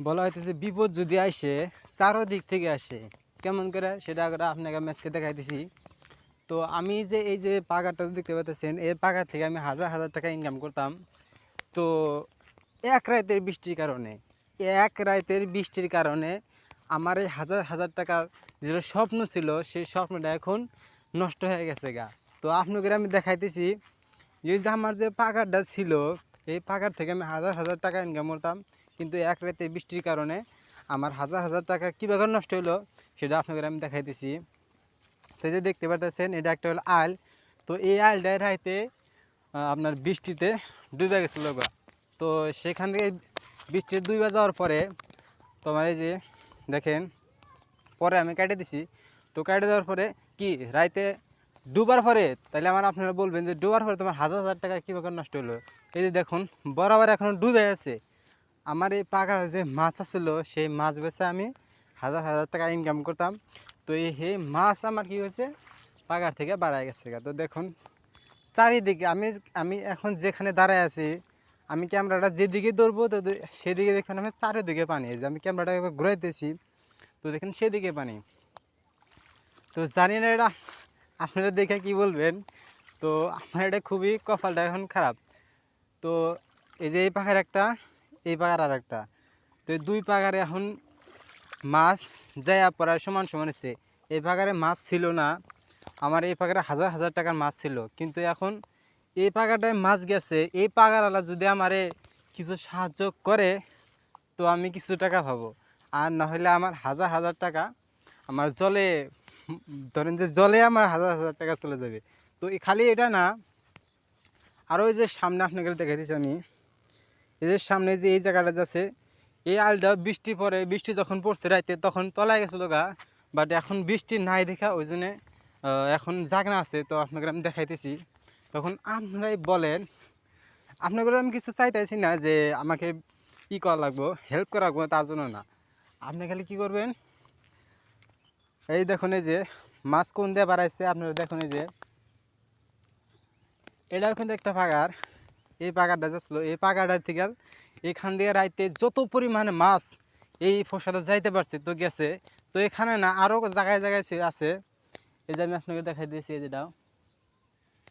বলা হইতেছে, বিপদ যদি আসে, চারোদিক থেকে আসে, কেমন করে? সেটা আপনাকে ম্যাচকে দেখাইতেছি। তো আমি যে, এই যে পাগারটা দেখতে পাচ্ছেন, এই পাগার থেকে আমি হাজার হাজার টাকা ইনকাম করতাম। তো এক রাতের বৃষ্টির কারণে, এক রাতের বৃষ্টির কারণে আমার এই হাজার হাজার টাকার যেটা স্বপ্ন ছিল, সেই স্বপ্নটা এখন নষ্ট হয়ে গেছে গা। তো আপনাকে আমি দেখাইতেছি যে আমার যে পাকারটা ছিল, এই পাকার থেকে আমি হাজার হাজার টাকা ইনকাম করতাম। কিন্তু এক রাতে বৃষ্টির কারণে আমার হাজার হাজার টাকা কীভাবে নষ্ট হলো সেটা আপনাকে আমি দেখাইতেছি। তো যে দেখতে পাচ্ছেন এটা একটা হলো আল তো এই আলটায় রাইতে আপনার বৃষ্টিতে ডুবে গেছিল গা। তো সেখান থেকে বৃষ্টির ডুবে যাওয়ার পরে তোমার এই যে দেখেন, পরে আমি কেটে দিছি। তো কেটে দেওয়ার পরে কি, রাইতে ডুবার পরে তাহলে আমার আপনারা বলবেন যে ডুবার পরে তোমার হাজার হাজার টাকা কীভাবে নষ্ট হলো এই যে দেখুন, বরাবর এখন ডুবে আছে। আমার এই পাকার যে মাছ আছিল, সেই মাছ বেচে আমি হাজার হাজার টাকা ইনকাম করতাম। তো এই মাছ আমার কি হয়েছে, পাকার থেকে বাড়ায় গেছে। তো দেখুন, চারিদিকে আমি আমি এখন যেখানে দাঁড়ায় আছি, আমি ক্যামেরাটা যেদিকে ধরবো, তো সেদিকে দেখুন আমি চারিদিকে পানি। যে আমি ক্যামেরাটা একবার ঘুরাইতেছি, তো দেখুন সেদিকে পানি। তো জানি না এটা আপনারা দেখে কি বলবেন, তো আমার এটা খুবই কপালটা এখন খারাপ। তো এই যে এই পাখার একটা এই পাগার আর একটা তো দুই পাখারে এখন মাছ যায় প্রায় সমান সমান আছে। এই পাগারে মাছ ছিল না। আমার এই পাগারে হাজার হাজার টাকার মাছ ছিল। কিন্তু এখন এই পাখাটায় মাছ গেছে। এই পাখারওয়ালা যদি আমারে কিছু সাহায্য করে, তো আমি কিছু টাকা পাবো। আর না হলে আমার হাজার হাজার টাকা আমার জলে, ধরেন যে জলে আমার হাজার হাজার টাকা চলে যাবে। তো খালি এটা না। আরও ওই যে সামনে আপনাকে দেখাইতেছি আমি। যে সামনে যে এই জায়গাটা যাচ্ছে এই আলটা বৃষ্টি পরে, বৃষ্টি যখন পড়ছে রাইতে, তখন তলায় গেছিল গা বাট এখন বৃষ্টি নাই দেখা, ওই জন্যে এখন জাগনা আছে, তো আপনাকে আমি দেখাইতেছি। তখন আপনারাই বলেন আপনাকে আমি কিছু চাইতেছি না যে আমাকে ই করা লাগবো হেল্প করা লাগবো, তার জন্য না। আপনি খালি কী করবেন? এই দেখুন এই যে, মাছ কোন দিয়ে বাড়াইছে, আপনারা দেখুন এই যে। এটাও কিন্তু একটা পাগার এই পাগারটা যাচ্ছিল এই পাগারটা থেকে এখান দিয়ে রাইতে যত পরিমাণে মাছ এই ফসাতে যাইতে পারছে, তো গেছে। তো এখানে না আরও জায়গায় জায়গায় আছে। এই যে আমি আপনাকে দেখাই দিয়েছি, এই যেটাও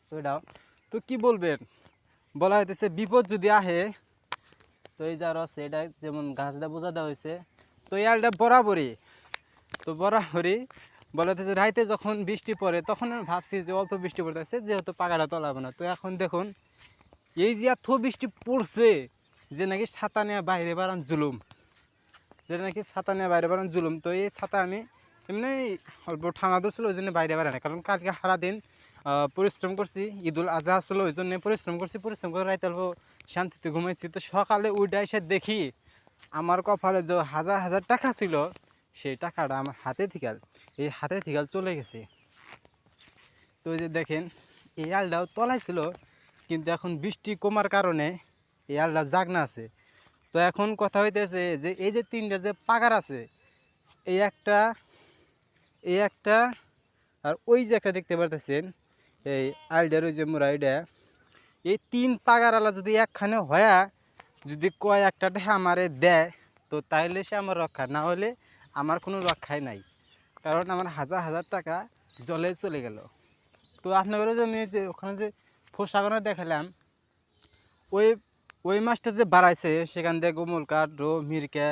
তো এটাও। তো কি বলবেন? বলা হইতেছে বিপদ যদি আহে, তো এই যে আরও আছে, এটা যেমন গাছটা বোঝা দেওয়া হয়েছে তো এই আলটা বরাবরই, তো বরাবরই বলাতেছে রাইতে যখন বৃষ্টি পড়ে, তখন ভাবছি যে অল্প বৃষ্টি পড়তেছে, যেহেতু পাকাটা তলাবে না। তো এখন দেখুন এই যে এত বৃষ্টি পড়ছে যে নাকি ছাতা নিয়ে বাইরে বাড়ান জুলুম। যে নাকি ছাতা নিয়ে বাইরে বাড়ান জুলুম। তো এই ছাতা আমি এমনি অল্প ঠান্ডা ধরছিল, ওই জন্য বাইরে বাড়াই না কারণ কালকে সারাদিন পরিশ্রম করছি, ঈদুল আজহা আসলো ওই জন্য পরিশ্রম করছি, পরিশ্রম করে রাইতে অল্প শান্তিতে ঘুমাইছি। তো সকালে উঠে এসে দেখি আমার কপালে যে হাজার হাজার টাকা ছিল, সেই টাকাটা আমার হাতে থিকাল এই হাতে থেকে চলে গেছে। তো ওই যে দেখেন, এই আলটাও তলায় ছিল কিন্তু এখন বৃষ্টি কমার কারণে এই আলটা জাগনা আছে। তো এখন কথা হইতেছে যে এই যে তিনটা যে পাগার আছে, এই একটা এই একটা আর ওই যে একটা দেখতে পারতেছেন, এই আলডার ওই যে মোরা এই তিন পাগার আলা যদি একখানে হয়া, যদি কয় একটা আমারে দেয়, তো তাইলে সে আমার রক্ষা, না হলে আমার কোনো রক্ষাই নাই। কারণ আমার হাজার হাজার টাকা জলে চলে গেল। তো আপনাদের যে আমি যে ওখানে যে ফোসাগনে দেখালাম, ওই ওই মাছটা যে বাড়াইছে, সেখান থেকে গোমল কাঠ, রো, মিরকে,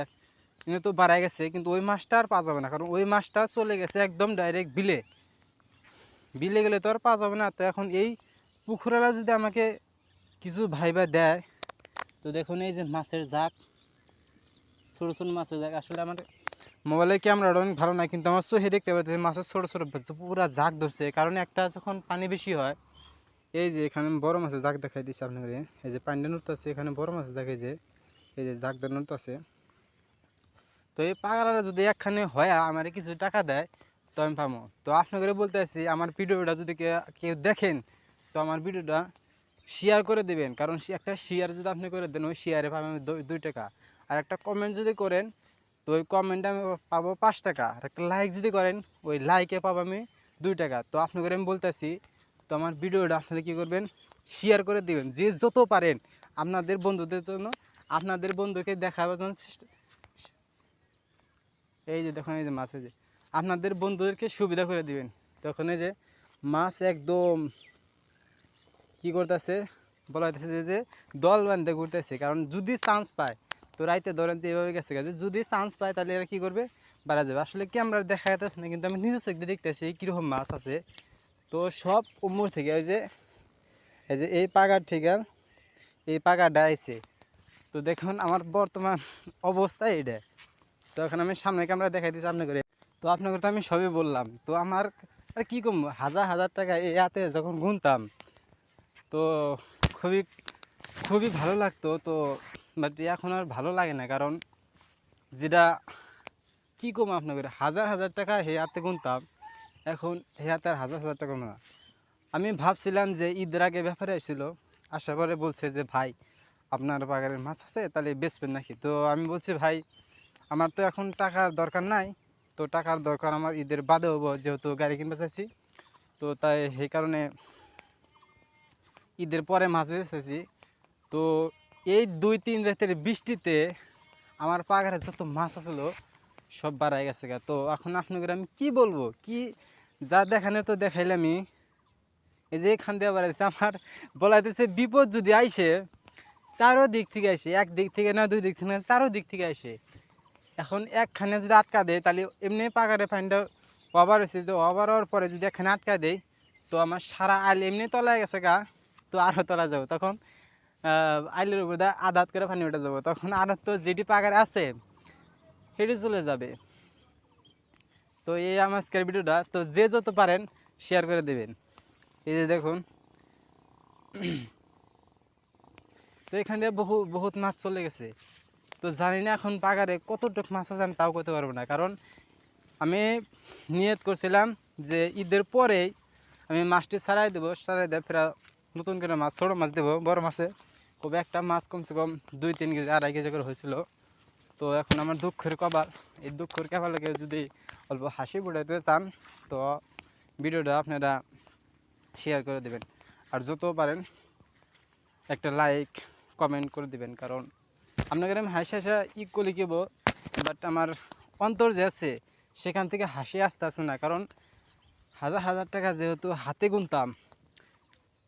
এগুলো তো বাড়াই গেছে, কিন্তু ওই মাছটা আর পাওয়া যাবে না, কারণ ওই মাছটা চলে গেছে একদম ডাইরেক্ট বিলে। বিলে গেলে তো আর পাওয়া যাবে না, তো এখন এই পুকুরালা যদি আমাকে কিছু ভাইবা দেয়, তো দেখুন এই যে মাছের জাক ছোটো ছোটো মাছের জাক আসলে আমার মোবাইলের ক্যামেরাটা অনেক ভালো না কিন্তু আমার চোখে দেখতে পাচ্ছি মাছের ছোটো ছোটো পুরা জাক ধরছে, কারণ একটা যখন পানি বেশি হয় এই যে এখানে বড় মাছের জাক দেখাই দিচ্ছি আপনাকে। এই যে পানিটা নড়তে আছে এখানে বড় মাছ দেখে যে, এই যে জাক নড়তে আছে তো এই পাগলারা যদি একখানে হয়, আমার কিছু টাকা দেয়, তো আমি পাবো তো আপনাকে বলতে আসছি আমার ভিডিওটা যদি কেউ দেখেন, তো আমার ভিডিওটা শেয়ার করে দেবেন। কারণ একটা শেয়ার যদি আপনি করে দেন, ওই শেয়ারে পাবেন দুই টাকা। আর একটা কমেন্ট যদি করেন, তো ওই কমেন্টে আমি পাবো পাঁচ টাকা। আর একটা লাইক যদি করেন, ওই লাইকে পাবো আমি দুই টাকা। তো আপনাকে আমি বলতেছি তো আমার ভিডিওটা আপনারা কী করবেন? শেয়ার করে দিবেন। যে যত পারেন আপনাদের বন্ধুদের জন্য, আপনাদের বন্ধুকে দেখাবার জন্য এই যে দেখুন, এই যে মাছ, এই যে। আপনাদের বন্ধুদেরকে সুবিধা করে দিবেন। তখন এই যে মাছ একদম কি করতেছে? বলা হইতেছে যে দল বান্ধে ঘুরতেছে। কারণ যদি চান্স পায়, তো রাইতে ধরেন যে এভাবে গেছে গেছে যদি চান্স পায়, তাহলে এরা কী করবে? বাড়া যাবে। আসলে ক্যামেরা দেখা যাচ্ছে না, কিন্তু আমি নিজের চোখ দিয়ে দেখতেছি কীরকম মাছ আছে। তো সব উমর থেকে ওই যে, এই যে এই পাগার থেকে এই পাগাটা আইছে। তো দেখুন আমার বর্তমান অবস্থা এইটা। তো এখন আমি সামনে ক্যামেরা দেখাই দিচ্ছি আপনি করে তো আপনাকে তো আমি সবই বললাম। তো আমার আর কী কম হাজার হাজার টাকা এই হাতে যখন গুনতাম, তো খুবই খুবই ভালো লাগতো। তো বাট এখন আর ভালো লাগে না। কারণ যেটা কী কম আপনাকে? হাজার হাজার টাকা হে হাতে গুনতাম। এখন হে হাতে আর হাজার হাজার টাকা না আমি ভাবছিলাম যে ঈদের আগে ব্যাপারে আসছিল আসার পরে বলছে যে, ভাই, আপনার বাগানের মাছ আছে, তাহলে বেচবেন নাকি? তো আমি বলছি, ভাই, আমার তো এখন টাকার দরকার নাই। তো টাকার দরকার আমার ঈদের বাদে হব, যেহেতু গাড়ি কিনতে চাইছি। তো তাই সেই কারণে ঈদের পরে মাছ বেচেছি তো এই দুই, তিন রাতের বৃষ্টিতে আমার পাগারে যত মাছ আসলো, সব বাড়াই গেছে গা। তো এখন আপনাদের আমি কি বলব? কি যা দেখানো তো দেখাইলামই। এই যে এখান দিয়ে বাড়াইছে আমার বলাইতেছে, বিপদ যদি আইসে চারো দিক থেকে আসে এক দিক থেকে না দুই দিক থেকে না চারো দিক থেকে আসে এখন একখানে যদি আটকা দেয়, তাহলে এমনি পাকারে ফাইনটা ওভার হয়েছে যে ওভার হওয়ার পরে যদি একখানে আটকা দেয়, তো আমার সারা আইল এমনি তলায় গেছে গা, তো আরও তলা যাব। তখন আইলের উপর আদাত করে পানি উঠে যাব। তখন আরও তো যেটি পাকারে আছে, সেটি চলে যাবে। তো এই আমার আজকের ভিডিওটা, তো যে যত পারেন শেয়ার করে দেবেন। এই যে দেখুন। তো এখান দিয়ে বহু, বহুত মাছ চলে গেছে। তো জানি না এখন পাগারে কতটুক মাছ আছে আমি তাও করতে পারব না। কারণ আমি নিয়ত করছিলাম যে ঈদের পরেই আমি মাছটি ছাড়াই দেবো ছাড়াই দেবো ফেরা নতুন করে মাছ, ছোটো মাছ দেবো, বড় মাছে। খুব একটা মাছ কমসে কম দুই, তিন কেজি, আড়াই কেজি করে হয়েছিল। তো এখন আমার দুঃখের কবার এই দুঃখের কবার যদি অল্প হাসি ফুটাইতে চান, তো ভিডিওটা আপনারা শেয়ার করে দেবেন। আর যত পারেন একটা লাইক কমেন্ট করে দিবেন, কারণ আপনাকে আমি হাসি হাসা ই করে কেব বাট আমার অন্তর যে আছে, সেখান থেকে হাসি আসতে আসে না। কারণ হাজার হাজার টাকা যেহেতু হাতে গুনতাম,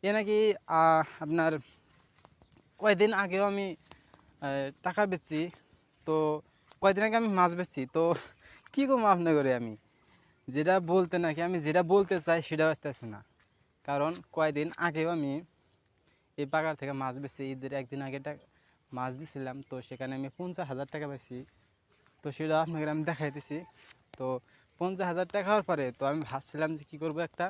এ নাকি আপনার কয়দিন আগেও আমি টাকা বেচছি তো কয়দিন আগে আমি মাছ বেচছি, তো কী করব আপনার করে আমি? যেটা বলতে নাকি, আমি যেটা বলতে চাই সেটা আসতেছে না। কারণ কয়দিন আগেও আমি এই বাগার থেকে মাছ বেচছি, ঈদের একদিন আগে মাছ দিছিলাম, তো সেখানে আমি পঞ্চাশ হাজার টাকা পাইছি। তো সেটা আপনাকে আমি দেখাইতেছি। তো পঞ্চাশ হাজার টাকা হওয়ার পরে তো আমি ভাবছিলাম যে কী করব একটা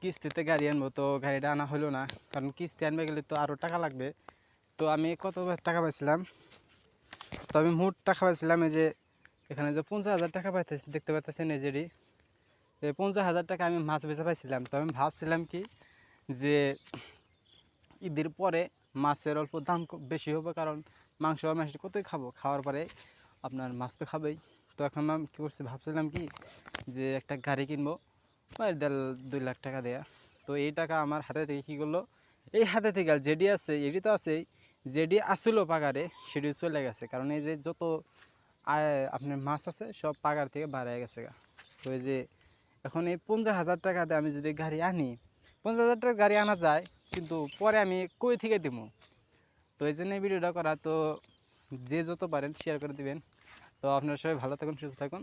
কিস্তিতে গাড়ি আনব, তো গাড়িটা আনা হলো না। কারণ কিস্তি আনবে গেলে তো আরও টাকা লাগবে। তো আমি কত টাকা পাইছিলাম? তো আমি মোট টাকা পাইছিলাম এই যে, এখানে যে পঞ্চাশ হাজার টাকা পাইতেছি, দেখতে পাইতেছেন এই যেটি পঞ্চাশ হাজার টাকা আমি মাছ বেচা পাইছিলাম। তো আমি ভাবছিলাম কি যে, ঈদের পরে মাছের অল্প দাম বেশি হবে, কারণ মাংস মাংস কতই খাব? খাওয়ার পরে আপনার মাছ তো খাবেই। তো এখন আমি কী করছি, ভাবছিলাম কি যে একটা গাড়ি কিনবো দেড়, দুই লাখ টাকা দেয়া। তো এই টাকা আমার হাতে থেকে কী করল? এই হাতে থেকে যেডি আছে এডি তো আছেই। যেডি আসলো পাগারে সেটি চলে গেছে। কারণ এই যে যত আপনার মাছ আছে, সব পাগার থেকে বাড়ায় গেছে গা। তো যে এখন এই পঞ্চাশ হাজার টাকা দিয়ে আমি যদি গাড়ি আনি, পঞ্চাশ হাজার টাকা গাড়ি আনা যায়, কিন্তু পরে আমি কই থেকে দিব তো এই জন্য এই ভিডিওটা করা। তো যে যত পারেন শেয়ার করে দিবেন। তো আপনারা সবাই ভালো থাকুন, সুস্থ থাকুন।